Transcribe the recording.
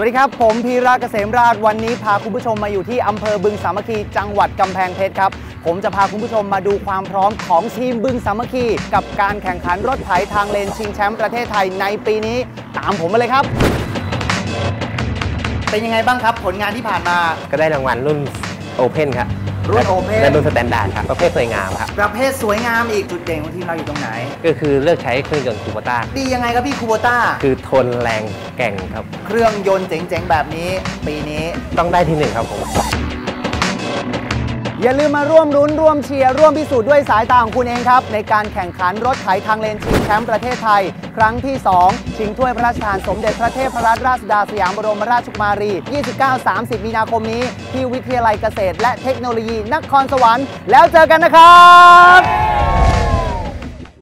สวัสดีครับ ผมพีระเกษมราชวันนี้พาคุณผู้ชมมาอยู่ที่อำเภอบึงสามัคคีจังหวัดกำแพงเพชรครับ ผมจะพาคุณผู้ชมมาดูความพร้อมของทีมบึงสามัคคี กับการแข่งขันรถไถทางเลนชิงแชมป์ประเทศไทยในปีนี้ ตามผมมาเลยครับ เป็นยังไงบ้างครับ ผลงานที่ผ่านมาก็ได้รางวัลรุ่นโอเพนครับ รุ่น Open และรุ่นสแตนดาร์ดครับประเภทสวยงามครับประเภทสวยงามอีกจุดเด่นของทีมเราอยู่ตรงไหน ก็คือเลือกใช้เครื่องยนต์คูโบต้าดียังไงครับพี่คูโบต้าคือทนแรงแกร่งครับ เครื่องยนต์เจ๋งๆแบบนี้ ปีนี้ต้องได้ที่หนึ่งครับผม อย่าลืมมาร่วมรุ้นร่วมเชียร์ร่วมพิสูจน์ด้วยสายตาของคุณเองครับ ในการแข่งขันรถไถทางเลนชิงแชมป์ประเทศไทย ครั้งที่ 2 ชิงถ้วยพระราชทานสมเด็จพระเทพรัตนราชสุดาสยามบรมราชกุมารี 29-30 มีนาคมนี้ ที่วิทยาลัยเกษตร และเทคโนโลยีนครสวรรค์ แล้วเจอกันนะครับ